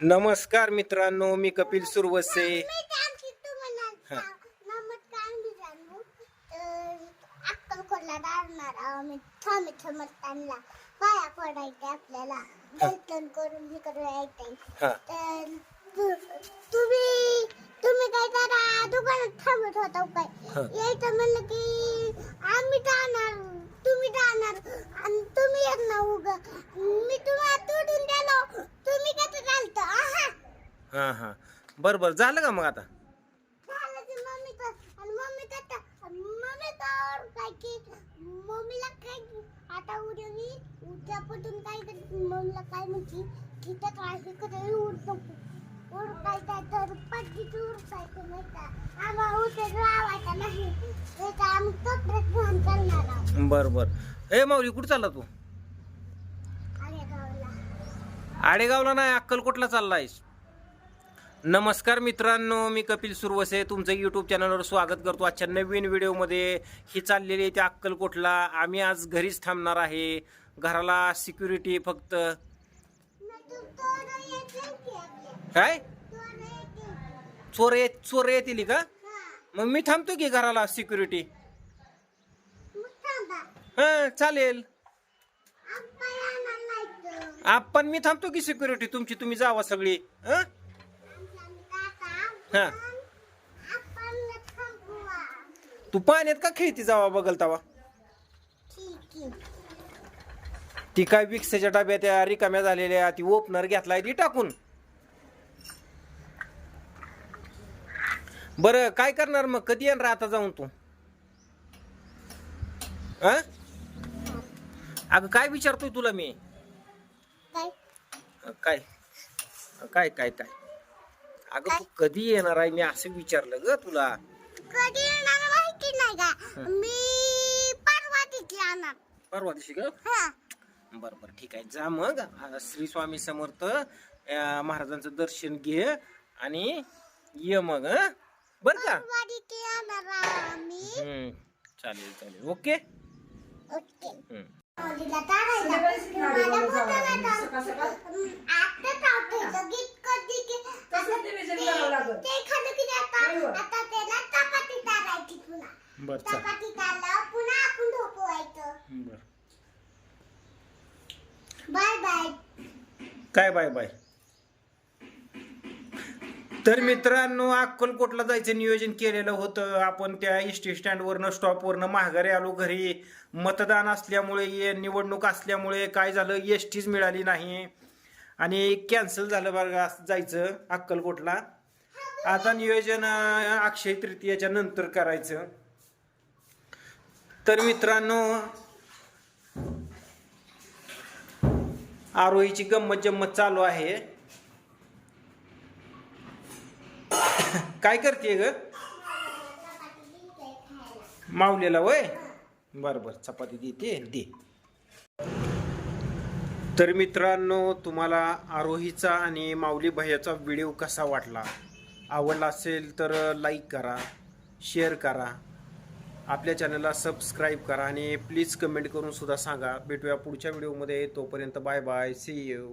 नमस्कार मित्रांनो मी कपिल सुरवसे. हा. पाया पडायचे आपल्याला. दर्शन करून हे हा. तर तु- तुम्ही तुम्ही काय जरा दुकानात थांबत होता हा. यायचं म्हणलं की आम्ही जाणार तुम्ही जाणार आणि तुम्ही येत ना उग मी तुम्हाला तोडून द्यालो तुम्ही कसं चालतं आहा हा हा. बर बर. झालं का मग आता? झालं की मम्मी तर आणि मम्मी तर मम्मी तर काय की मम्मीला काय आता उद्या मी उद्यापासून काय करते? मम्मीला काय म्हणते? की तर काय उडकायचा तर पट्टीच नाही का? आम्हाला उतर लावायचा नाही. ते तर आम्ही कपडेच घाण करणार आहोत. बर बर. ए माऊली कुठं चालला तू? अरे गावला आडेगावला नाही अक्कलकोटला चाललायस. नमस्कार मित्रांनो मी कपिल सुरवसे. तुमचं यूट्यूब चॅनलवर स्वागत करतो आजच्या नवीन व्हिडिओमध्ये. ही चाललेली आहे ते अक्कलकोटला. आम्ही आज घरीच थांबणार आहे. घराला सिक्युरिटी फक्त. काय? चोर येत चोर येतील का? मग मी थांबतो की घराला सिक्युरिटी हां चालेल. आपण मी थांबतो की सिक्युरिटी तुमची तुम्ही जावा सगळी. हं? हा. तू पाण्यात का खेळती जावा बघल तवा? ती काय विक्सच्या डब्यात त्या रिकाम्या झालेल्या ती ओपनर घेतलाय ती टाकून. बरं काय करणार मग? कधी येणार आता जाऊन तू? अ? अगं काय विचारतोय तुला मी? काय? काय काय काय? अगं तू कधी येणार आहे? मी असं विचारलं ग तुला. कधी येणार माहिती नाही का मी परवा तिथे येणार परवा दिवशी ग? हा. बर बर ठीक आहे. जा मग. आ, श्री स्वामी समर्थ अ, महाराजांचं दर्शन घे आणि ये मग हं? बर का? परवा तिथे येणार आम्ही. हम्म चालेल चालेल. ओके? ओके. हम्म. आवडीला काढायला. मला बोलायला जाऊ. आता चावतंय. गीत कधी की- तसं ते विजय करावं लागलं. ते खाल्लं की नाही आता- बरोबर. आता त्याला चपाती चारायची पुन्हा. बर चाल. चपाती चारल्यावर पुन्हा आपण झोपवायचं. बर. Bye bye. काय बाय बाय? तर मित्रांनो अक्कलकोटला जायचं नियोजन केलेलं होतं. आपण त्या एस टी स्टँडवरनं स्टॉपवरनं माघारी आलो घरी. मतदान असल्यामुळे ये- निवडणूक असल्यामुळे काय झालं? एस टीच मिळाली नाही. आणि कॅन्सल झालं बघा जायचं अक्कलकोटला. आता नियोजन अक्षय तृतीयाच्या नंतर करायचं. तर मित्रांनो आरोहीची गंमत जम्मत चालू आहे. काय करते ग? माऊलीला वय? बर बर चपाती देते दे. तर मित्रांनो तुम्हाला आरोहीचा आणि माऊली भैयाचा व्हिडिओ कसा वाटला? आवडला असेल तर लाईक करा शेअर करा. आपल्या चॅनलला सबस्क्राईब करा आणि प्लीज कमेंट करून सुद्धा सांगा. भेटूया पुढच्या व्हिडिओमध्ये. तोपर्यंत बाय बाय. C you